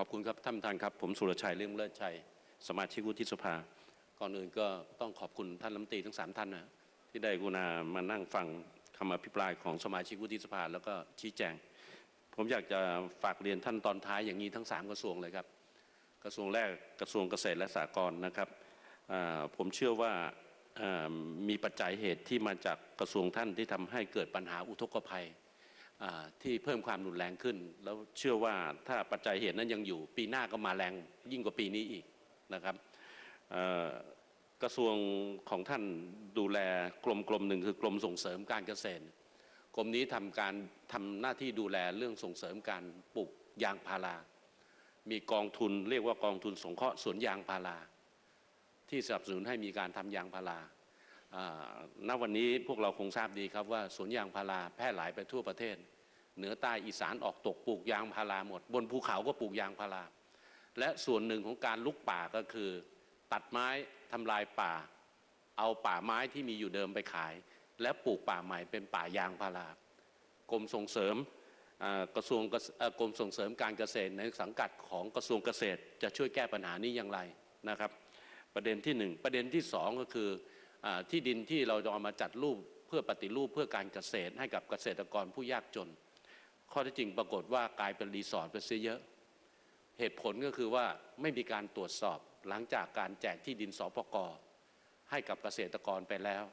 ขอบคุณครับท่านประธานครับ ผมสุรชัยเรื่องเลิศชัย สมาชิกวุฒิสภา ก่อนอื่นก็ต้องขอบคุณท่านรัฐมนตรีทั้งสามท่านนะที่ได้กรุณามานั่งฟังคำอภิปรายของสมาชิกวุฒิสภาแล้วก็ชี้แจง ผมอยากจะฝากเรียนท่านตอนท้ายอย่างนี้ทั้งสามกระทรวงเลยครับ กระทรวงแรกกระทรวงเกษตรและสหกรณ์นะครับผมเชื่อว่ามีปัจจัยเหตุที่มาจากกระทรวงท่านที่ทำให้เกิดปัญหาอุทกภัย ที่เพิ่มความรุนแรงขึ้น แล้วเชื่อว่าถ้าปัจจัยเหตุนั้นยังอยู่ ปีหน้าก็มาแรงยิ่งกว่าปีนี้อีกนะครับกระทรวงของท่านดูแลกรมกรมหนึ่งคือกรมส่งเสริมการเกษตรกรมนี้ทำการทำหน้าที่ดูแลเรื่องส่งเสริมการปลูกยางพารา มีกองทุนเรียกว่ากองทุนสงเคราะห์สวนยางพารา ที่สนับสนุนให้มีการทำยางพารา ณวันนี้พวกเราคงทราบดีครับว่าสวนยางพาราแพร่หลายไปทั่วประเทศ เหนือใต้อีสานออกตกปลูกยางพาราหมด บนภูเขาก็ปลูกยางพารา และส่วนหนึ่งของการลุกป่าก็คือ ตัดไม้ทำลายป่า เอาป่าไม้ที่มีอยู่เดิมไปขาย และปลูกป่าใหม่เป็นป่ายางพารากรมส่งเสริมกระทรวงกรมส่งเสริมการเกษตรในสังกัดของกระทรวงเกษตร จะช่วยแก้ปัญหานี้อย่างไรนะครับ ประเด็นที่หนึ่งประเด็นที่สองก็คือ ที่ดินที่เราจะเอามาจัดรูปเพื่อปฏิรูปเพื่อการเกษตรให้กับเกษตรกรผู้ยากจน ข้อที่จริงปรากฏว่ากลายเป็นรีสอร์ทไปซะเยอะ เหตุผลก็คือว่าไม่มีการตรวจสอบหลังจากการแจกที่ดินสปกให้กับเกษตรกรไปแล้ว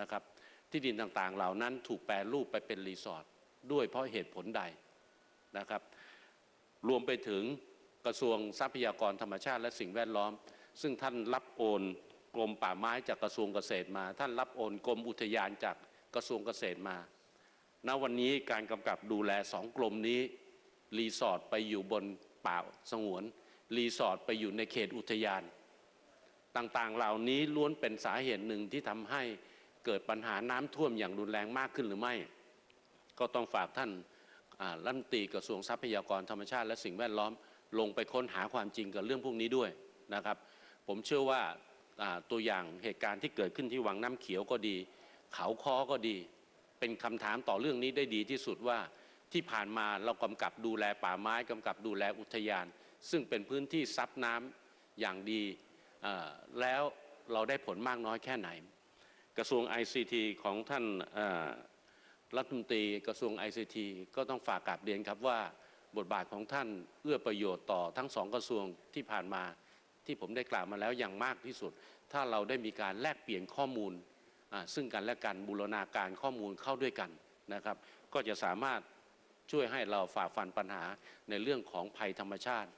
นะครับ ที่ดินต่างๆ เหล่านั้นถูกแปรรูปไปเป็นรีสอร์ทด้วยเพราะเหตุผลใดนะครับ รวมไปถึงกระทรวงทรัพยากรธรรมชาติและสิ่งแวดล้อม ซึ่งท่านรับโอน กรมป่าไม้จากกระทรวงเกษตรมา ท่านรับโอนกรมอุทยานจากกระทรวงเกษตรมา ณ วันนี้การกำกับดูแลสองกรมนี้ รีสอร์ทไปอยู่บนป่าสงวน รีสอร์ทไปอยู่ในเขตอุทยาน ต่างๆ เหล่านี้ล้วนเป็นสาเหตุหนึ่งที่ทำให้เกิดปัญหาน้ำท่วมอย่างรุนแรงมากขึ้นหรือไม่ ก็ต้องฝากท่านรัฐมนตรีกระทรวงทรัพยากรธรรมชาติและสิ่งแวดล้อมลงไปค้นหาความจริงกับเรื่องพวกนี้ด้วยนะครับ ผมเชื่อว่า ตัวอย่างเหตุการณ์ที่เกิดขึ้นที่วังน้ำเขียวก็ดี เขาคอก็ดี เป็นคำถามต่อเรื่องนี้ได้ดีที่สุดว่าที่ผ่านมาเรากำกับดูแลป่าไม้กำกับดูแลอุทยาน ซึ่งเป็นพื้นที่ซับน้ำอย่างดีแล้วเราได้ผลมากน้อยแค่ไหน กระทรวง ICT ของท่านรัฐมนตรีกระทรวง ICT ก็ต้องฝากกราบเรียนครับว่าบทบาทของท่านเอื้อประโยชน์ต่อทั้งสองกระทรวงที่ผ่านมา ที่ผมได้กล่าวมาแล้วอย่างมากที่สุด ถ้าเราได้มีการแลกเปลี่ยนข้อมูล ซึ่งกันและกันบูรณาการข้อมูลเข้าด้วยกันนะครับ ก็จะสามารถช่วยให้เราฝ่าฟันปัญหาในเรื่องของภัยธรรมชาติ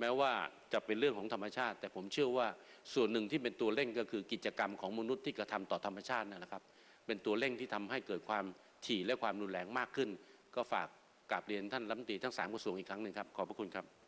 แม้ว่าจะเป็นเรื่องของธรรมชาติ แต่ผมเชื่อว่าส่วนหนึ่งที่เป็นตัวเร่งก็คือกิจกรรมของมนุษย์ที่กระทำต่อธรรมชาตินั่นแหละครับ เป็นตัวเร่งที่ทำให้เกิดความถี่และความรุนแรงมากขึ้น ก็ฝากกราบเรียนท่านรัฐมนตรีทั้งสามกระทรวงอีกครั้งหนึ่งครับขอบพระคุณครับ